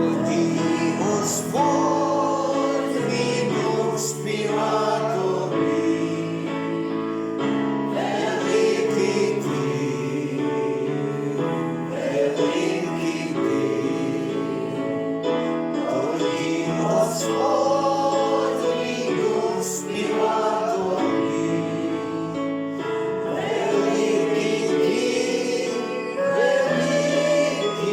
тобі, Господь.